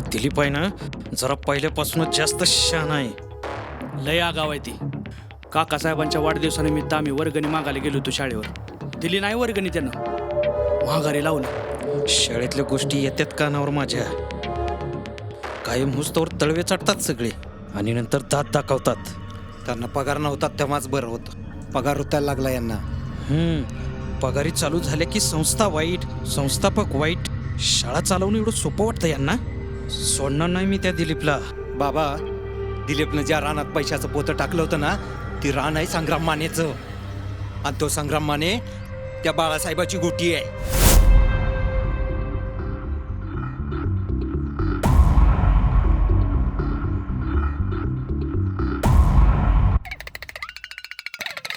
दिलीप आहे ना जरा पहिल्यापासूनच जास्त शान आहे. लय आगाव आहे ती. काकासाहेबांच्या वाढदिवसानिमित्त आम्ही वर्गणी मागायला गेलो होतो शाळेवर. दिली नाही वर्गणी त्यानं. माघारी लावलं. शाळेतल्या गोष्टी येतात कानावर माझ्या. कायम हुस्तवर तळवे चढतात सगळे. आणि नंतर दात दाखवतात. त्यांना पगार नव्हता तेव्हाच बरं होतं. पगार रुतायला लागला यांना. हम्म पगारी चालू झाल्या की संस्था वाईट संस्थापक वाईट. शाळा चालवणं एवढं सोपं वाटतं यांना? सोडणार नाही मी त्या दिलीपला. बाबा दिलीपनं ज्या रानात पैशाचं पोतं टाकलं होतं ना ती रान आहे संग्राम मानेचं आणि तो संग्राम माने त्या बाळासाहेबाची गोटी आहे.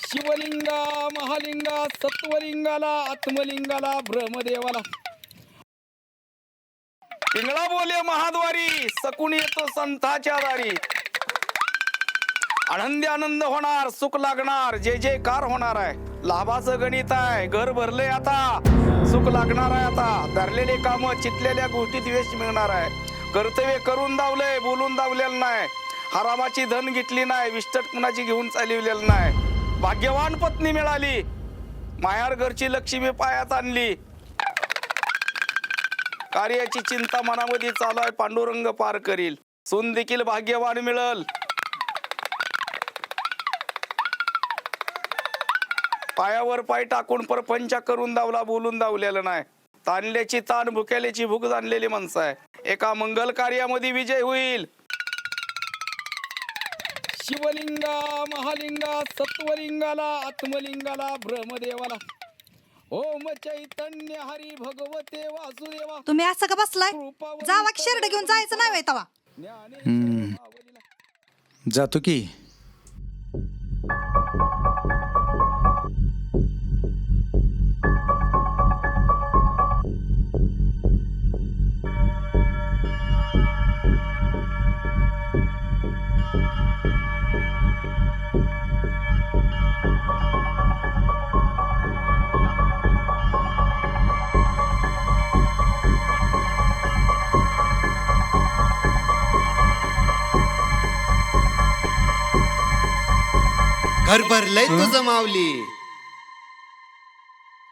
शिवलिंगा महालिंगा सत्वलिंगाला आत्मलिंगाला ब्रह्मदेवाला. पिंगळा बोले महाद्वारी सकून येतो संताच्या दारी. आनंदी आनंद होणार सुख लागणार जे जे कार होणार आहे. लाभाचं गणित आहे घर भरले आता. सुख लागणार आहे आता. धरलेले काम चितलेल्या गोष्टीत वेश मिळणार आहे. कर्तव्य करून दावले बोलून दावलेलं नाही. हरामाची धन घेतली नाही विष्टट कुणाची घेऊन चालवलेलं नाही. भाग्यवान पत्नी मिळाली. मायार घरची लक्ष्मी पायात आणली. कार्याची चिंता मनामध्ये चालू आहे. पांडुरंग पार करील. सून देखील भाग्यवान मिळल. पायावर पाय टाकून परपंचा करून दावला बोलून दावलेलं नाही. ताणल्याची ताण भुकेल्याची भूक जाणलेली माणसं आहे. एका मंगल कार्यामध्ये विजय होईल. शिवलिंगा महालिंगा सत्वलिंगाला आत्मलिंगाला ब्रह्मदेवाला. ओम चैतन्य हरी भगवते वासुदेवा तुम्ही असं का बसलाय? जावा की शेरड घेऊन जायचं नाही तवा. जातो की. घर भरलंय तुझं माऊली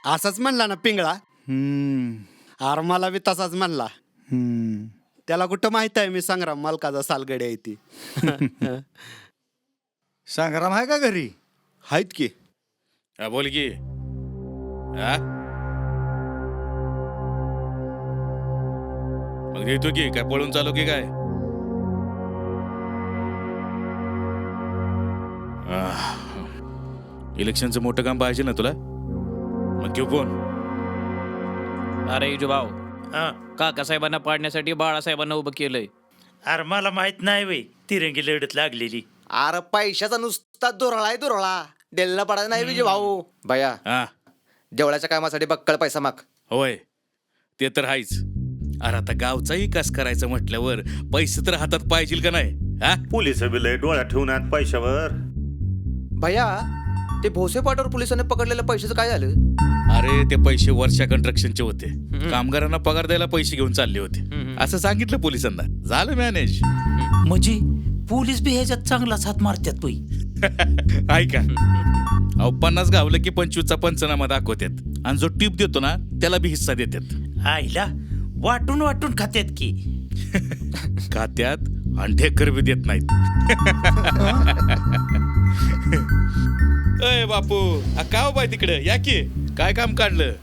असाच म्हणला ना पिंगळा. आर मला बी तसाच म्हणला. त्याला कुठं माहीत आहे मी संग्राम मालकाचा सालगडी आहे ती. संग्राम आहे का घरी? आहेत की. हा बोल की. हा? मग येतो की काय पळून चालू की काय? आह. इलेक्शनचं मोठं काम पाहिजे ना तुला? मग घेऊ कोण? अरे भाऊ. काकासाहेबांना पाडण्यासाठी बाळासाहेबांना उभं केलंय. अरे मला माहीत नाही वे तिरंगी लढत लागलेली. अरे पैशाचा नुसता दुरळा आहे दुरळा. डेल्ला पडायचा नाही विजय भाऊ. भया हा. देवळाच्या कामासाठी बक्कळ पैसा माग. होय. ते तर आहेच अरे आता गावचा विकास करायचं म्हटल्यावर पैसे तर हातात पाहिजे का नाही? हा? पोलीस बिल डोळ्यात ठेवून आत पैशावर. भैया ते भोसे पाटोर पोलिसांनी पकडलेल्या पैशाचं काय झालं? अरे ते पैसे वर्षा कंस्ट्रक्शनचे होते. कामगारांना पगार द्यायला पैसे घेऊन चालले होते. असं सांगितलं पोलिसांना. झालं मॅनेज म्हणजे पोलीस बी ह्याच्यात चांगलाच हात मारतात पै ऐका. अहो पन्नास गावलं की पंचवीसचा पंचनामा दाखवतात आणि जो टीप देतो ना त्याला बी हिस्सा देतात आईला वाटून वाटून खात्यात की. खात्यात आणि ढेकर बी देत नाहीत. बापू. आ, का हो बाय तिकडे? या की. काय काम काढलं?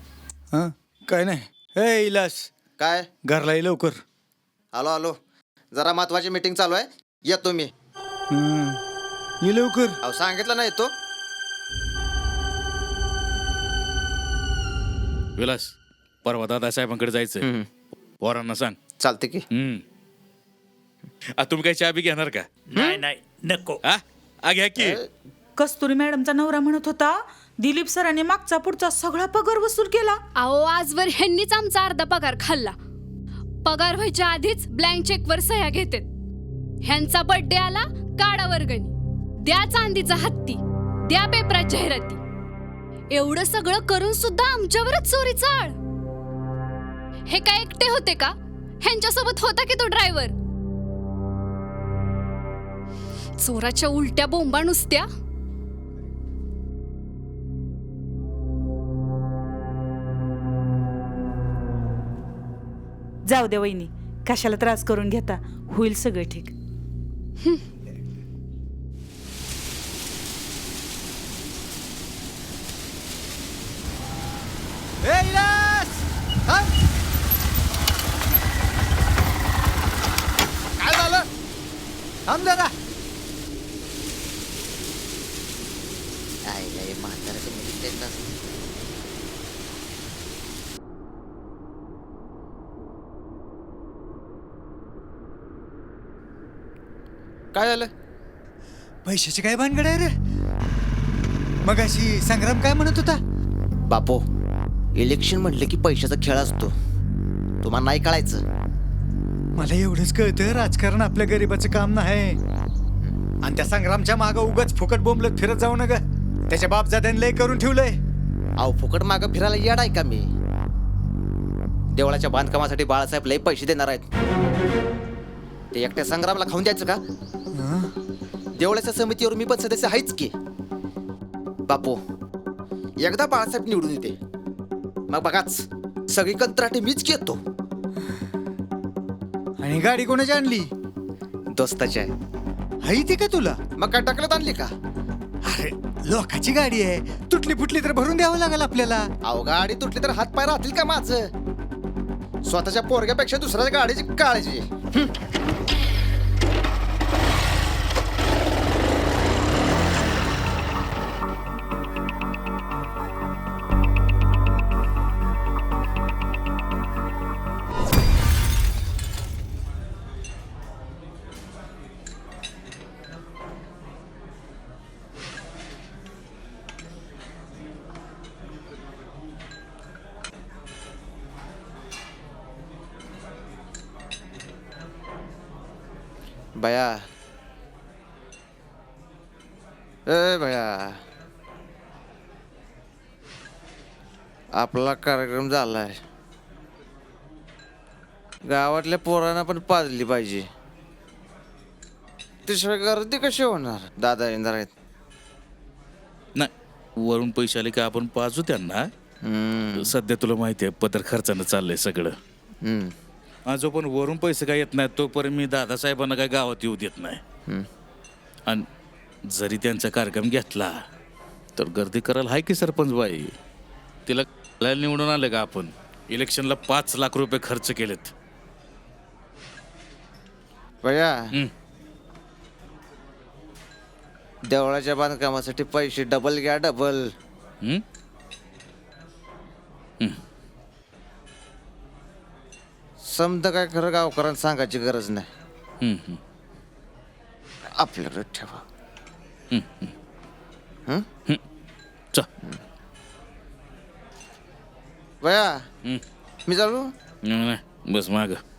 हं? काय नाही. हे इलास. काय? घरला ये लवकर. आलो आलो. जरा महत्वाची मीटिंग चालू आहे. येतो मी. हं. ये लवकर. अहो सांगितलं नाही तो. विलास परवा दादा साहेबांकडे जायचं पोरांना सांग. चालते की. हम्म. आ, तुम्ही काही चहा बी घेणार का? नाही नाही. नको. हा आ घ्या की. कस्तुरी मॅडमचा नवरा म्हणत होता दिलीप सरांनी मागचा पुढचा सगळा पगार वसूल केला. अहो आजवर ह्यांनीच आमचा अर्धा पगार खाल्ला. पगार व्हायच्या आधीच ब्लँक चेकवर सह्या घेते ह्यांचा बर्थडे आला काढा वर्गणी. द्या चांदीचा हत्ती. द्या पेपरात जाहिराती. एवढं सगळं करून सुद्धा आमच्यावरच चोरी चाळ. हे काय एकटे होते का? ह्यांच्यासोबत होता की तो ड्रायव्हर चोराच्या उलट्या बोंबा नुसत्या? जाऊ दे वहिनी कशाला त्रास करून घेता? होईल सगळं ठीक. काय झालं? थांब जरा. काय झालं? पैशाची काय भानगड आहे रे? मग अशी संग्राम काय म्हणत होता? बापो इलेक्शन म्हटलं की पैशाचा खेळ असतो. तुम्हाला नाही कळायचं. मला एवढंच कळतं राजकारण आपल्या गरीबाचं काम नाही. आणि त्या संग्रामच्या मागं उगाच फुकट बोंबलत फिरत जाऊ नका. त्याच्या बापजात्याने लय करून ठेवलंय. अहो फुकट मागं फिरायला येड आहे का मी? देवळाच्या बांधकामासाठी बाळासाहेब लय पैसे देणार आहेत. ते एकट्या संग्रामला खाऊन द्यायचं का? देवळाच्या समितीवर मी पण सदस्य आहेच की. बापू एकदा बाळासाहेब निवडून येते. मग बघाच सगळी कंत्राटी मीच घेतो आणि गाडी कोणाची आणली? दोस्ताची आहे. हाई ती का तुला? मग काय टाकलं आणली का? अरे लोकाची गाडी आहे. तुटली फुटली तर भरून द्यावं लागेल आपल्याला. अहो गाडी तुटली तर हात पाय राहतील का माझं? स्वतःच्या पोरग्यापेक्षा दुसऱ्याच्या गाडीची काळजी. हं. बया ए बया आपला कार्यक्रम झालाय. गावातल्या पोरांना पण पाजली पाहिजे. त्याशिवाय गर्दी कशी होणार? दादा येणार आहेत. नाही वरून पैसे आले की आपण पाजू त्यांना. हम्म, सध्या तुला माहिती आहे पत्र खर्चानं चाललंय सगळं. हम्म, जो पण वरून पैसे काय येत नाही तोपर्यंत मी दादासाहेबांना काय गावात येऊ देत नाही हम्म. आणि जरी त्यांचा कार्यक्रम घेतला तर गर्दी करायला हाय की सरपंच बाई तिला कळायला निवडून आले का आपण इलेक्शनला पाच लाख रुपये खर्च केलेत बया हम्म. देवळाच्या बांधकामासाठी पैसे डबल घ्या डबल हं? समजा काय खरं गावकऱ्यांना सांगायची गरज नाही. हं, हं. आपल्याकडे ठेवा. चा बया हं. मी चालू? नाही, नाही बस माग. आहे.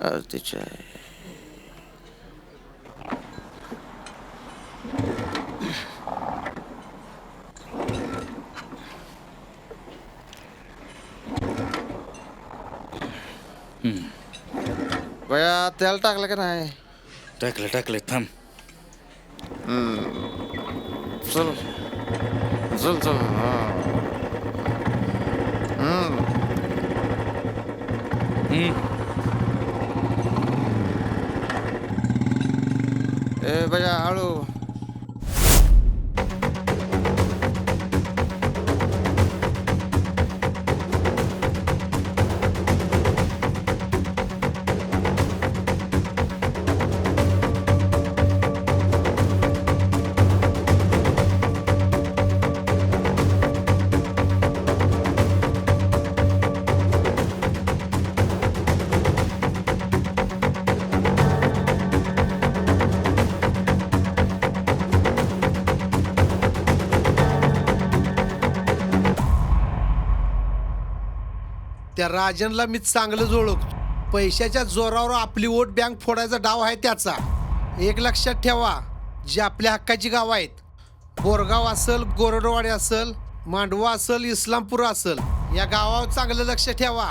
बया तेल टाकलं का नाही? टाकलं टाकलं थांब. चल. चल चल. हा. हम्म. ए बया हळू. त्या राजनला मी चांगलं ओळखतो पैशाच्या जोरावर आपली वोट बँक फोडायचा डाव आहे त्याचा. एक लक्षात ठेवा जी आपल्या हक्काची गावं आहेत. बोरगाव असल गोरडवाडी असल मांडवा असल इस्लामपूर असल या गावावर चांगलं लक्ष ठेवा.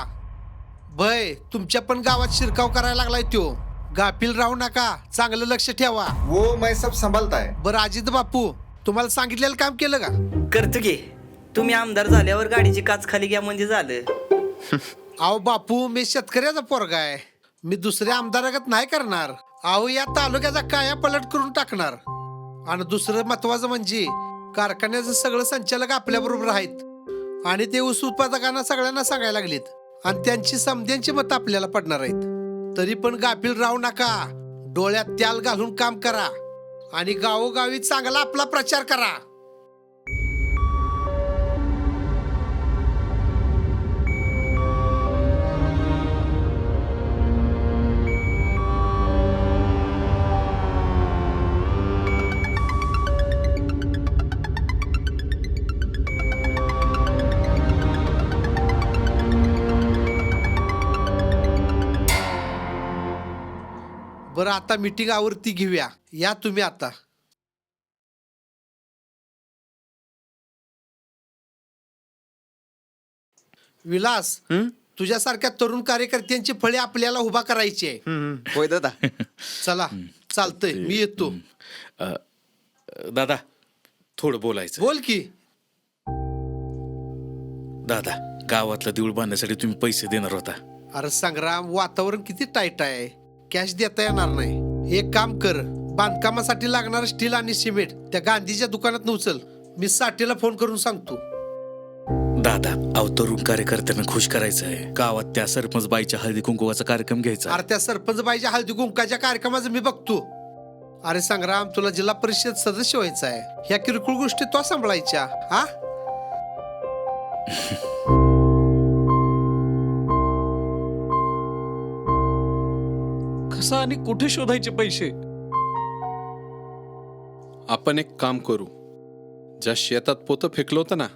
भय तुमच्या पण गावात शिरकाव करायला लागलाय त्यो. गाफील राहू नका चांगलं लक्ष ठेवा. वो मै सब संभालताय. बरं अजित बापू तुम्हाला सांगितलेलं काम केलं का? करतो की. तुम्ही आमदार झाल्यावर गाडीची काच खाली घ्या म्हणजे झालं. अहो बापू मी शेतकऱ्याचा पोरगा आहे. मी दुसऱ्या आमदारागत नाही करणार. अहो या तालुक्याचा काया पलट करून टाकणार. आणि दुसरं महत्वाचं म्हणजे कारखान्याचं सगळं संचालक आपल्या बरोबर आहेत. आणि ते ऊस उत्पादकांना सगळ्यांना सांगायला लागलेत. आणि त्यांची समध्यांची मत आपल्याला पडणार आहेत. तरी पण गाफील राहू नका. डोळ्यात त्याल घालून काम करा. आणि गावोगावी चांगला आपला प्रचार करा. बरं आता मीटिंग आवरती घेऊया. या तुम्ही आता. विलास तुझ्यासारख्या तरुण कार्यकर्त्यांची फळे आपल्याला उभा करायची आहे. होय दादा. चला चालतंय मी येतो. दादा थोडं बोलायचं. बोल की. दादा गावातला देऊळ बांधण्यासाठी तुम्ही पैसे देणार होता. अरे संग्राम वातावरण किती टाईट आहे. कॅश देता येणार नाही. एक काम कर बांधकामासाठी लागणार स्टील आणि सिमेंट त्या गांधीच्या दुकानात उचल. मी साठीला फोन करून सांगतो. दादा अहो तरुण कार्यकर्त्यांना खुश करायचं आहे. गावात त्या सरपंच बाईच्या हळदी कुंकुवाचा कार्यक्रम घ्यायचा अरे त्या सरपंच बाईच्या हळदी कुंकाच्या कार्यक्रमाचं मी बघतो. अरे संग्राम तुला जिल्हा परिषद सदस्य व्हायचं आहे. ह्या किरकोळ गोष्टी तो सांभाळायच्या हा? कसा आणि कुठे शोधायचे पैसे? आपण एक काम करू. ज्या शेतात पोतं फेकलं होतं ना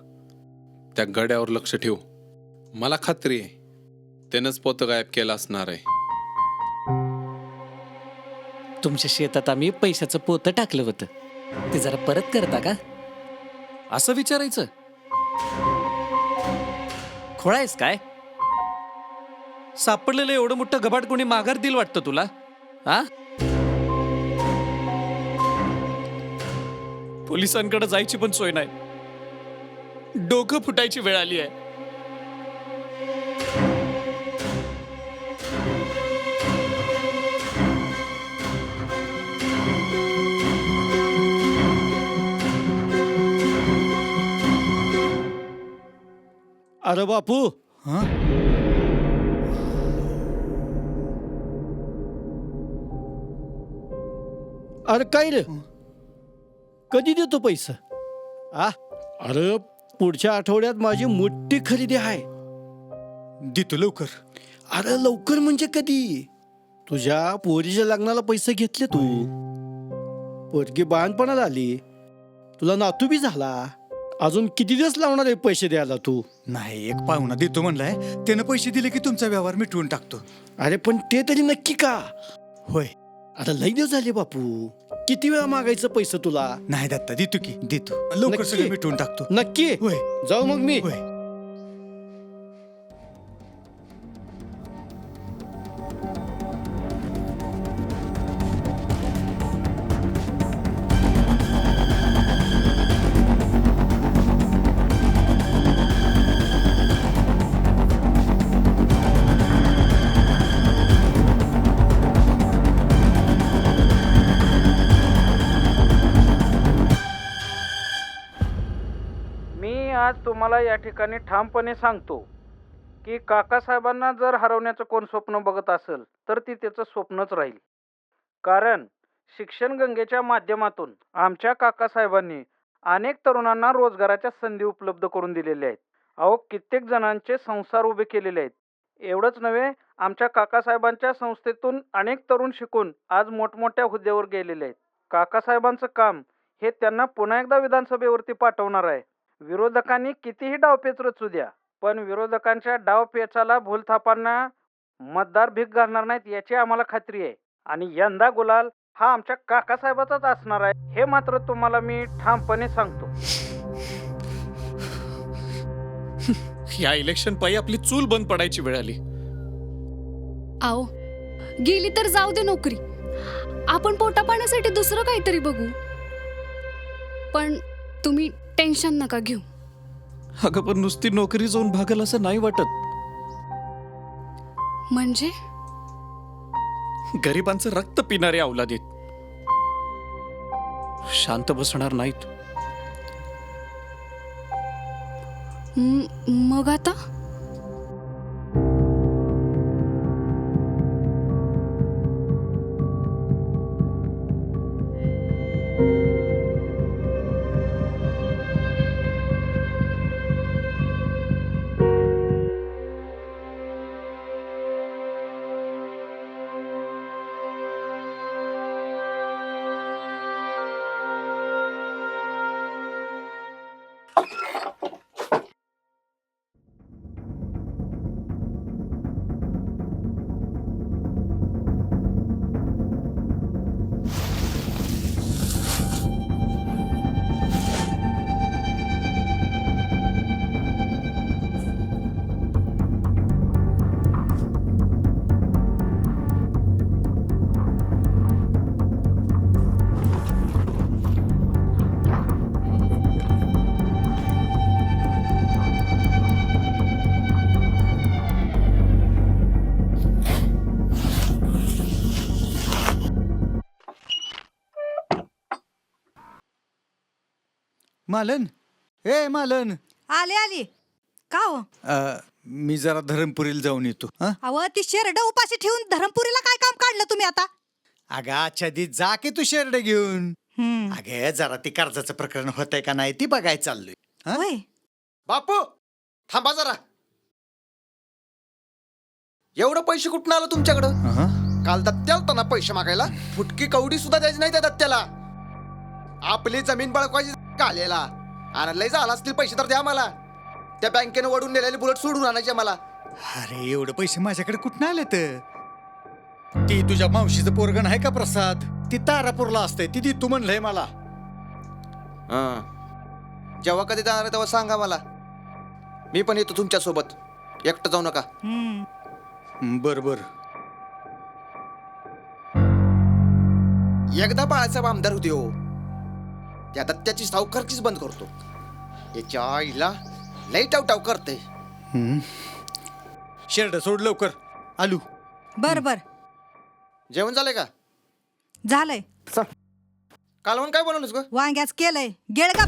त्या गड्यावर लक्ष ठेवू. मला खात्री आहे त्यानंच पोतं गायब केलं असणार आहे. तुमच्या शेतात आम्ही पैशाचं पोतं टाकलं होतं. ते जरा परत करता का? असं विचारायचं. खोळायस काय? सापडलेलं एवढं मोठं गबाड कोणी माघार दिल वाटतं तुला? हा? पोलिसांकडे जायची पण सोय नाही. डोकं फुटायची वेळ आली आहे. अरे बापू. हा? अरे काय रे? कधी देतो पैसा? आ? अरे पुढच्या आठवड्यात माझी मोठी खरेदी आहे. देतो लवकर. अरे लवकर म्हणजे कधी? तुझ्या पोरीच्या लग्नाला पैसे घेतले तू. पोरगी बाणपणाला आली. तुला नातू बी झाला. अजून किती दिवस लावणार आहे पैसे द्यायला तू? नाही एक पाहुणा देतो म्हणलाय. त्यानं पैसे दिले की तुमचा व्यवहार मिटवून टाकतो. अरे पण ते तरी नक्की का? होय. आता लई दिवस झाले बापू. किती वेळा मागायचं पैसे तुला? नाही दत्ता देतो की देतो. लवकर नक्की? सगळं मिटवून टाकतो. नक्की. होय. जाऊ मग मी. होय. तुम्हाला या ठिकाणी ठामपणे सांगतो की काकासाहेबांना जर हरवण्याचं कोण स्वप्न बघत असेल तर ती त्याचं स्वप्नच राहील. कारण शिक्षण गंगेच्या माध्यमातून आमच्या काकासाहेबांनी अनेक तरुणांना रोजगाराच्या संधी उपलब्ध करून दिलेल्या आहेत. अहो कित्येक जणांचे संसार उभे केलेले आहेत. एवढंच नव्हे आमच्या काकासाहेबांच्या संस्थेतून अनेक तरुण शिकून आज मोठमोठ्या हुद्द्यावर गेलेले आहेत. काकासाहेबांचं काम हे त्यांना पुन्हा एकदा विधानसभेवरती पाठवणार आहे. विरोधकांनी कितीही डावपेच रचू द्या पण विरोधकांच्या डावपेचाला भूलथापांना मतदार भीक घालणार नाहीत याची आम्हाला खात्री आहे. आणि यंदा गुलाल हा आमच्या काकासाहेबाचाच असणार आहे हे मात्र तुम्हाला मी ठामपणे सांगतो. या इलेक्शन पायी आपली चूल बंद पडायची वेळ आली. आओ गेली तर जाऊ दे नोकरी. आपण पोटा पाण्यासाठी दुसरं काहीतरी बघू. पण तुम्ही टेन्शन नका घेऊ. अगं पण नुसती नोकरी जाऊन भागल असं नाही वाटत. म्हणजे? गरिबांचं रक्त पिणारे अवलादीत शांत बसणार नाहीत. म- मग आता? मालन? ए मालन. आले आली. का हो? अ, मी जरा धरमपुरीला जाऊन येतो हा? अव ती शेरड उपाशी ठेवून धरमपुरीला काय काम काढलं तुम्ही आता? अगं आजच्या दी जा की तू शेरडे घेऊन. अगे जरा ती कर्जाचं प्रकरण होतंय का नाही ती बघाय चाललोय हा? बापू थांबा जरा. एवढं पैसे कुठून आलं तुमच्याकडं? काल दत्त्याला ना पैसे मागायला. फुटकी कवडी सुद्धा द्यायची नाही त्या दत्त्याला. आपली जमीन बळकवायची कालेला. आणि लय झाला असतील पैसे तर द्या मला. त्या बँकेनं वडून नेलेले बुलेट सोडून आणायचे मला. अरे एवढं पैसे माझ्याकडे कुठं आले तर ती तुझ्या मावशीचं पोरगण आहे का प्रसाद? ती तारापूरला असते ती तू म्हणलंय मला. हं. जेव्हा कधी जाणार आहे तेव्हा सांगा मला. मी पण येतो तुमच्यासोबत. एकटं जाऊ नका. बर बर. एकदा बाळासाहेब आमदार होते हो. त्या दत्त्याची सावकारकीच बंद करतो. याच्या आईला लई टाव टाव करते. शेरड सोड लवकर. आलू. बर बर. जेवण झालंय का? झालंय. कालवण काय बनवलंस ग? वांग्याच केलंय. गेळ का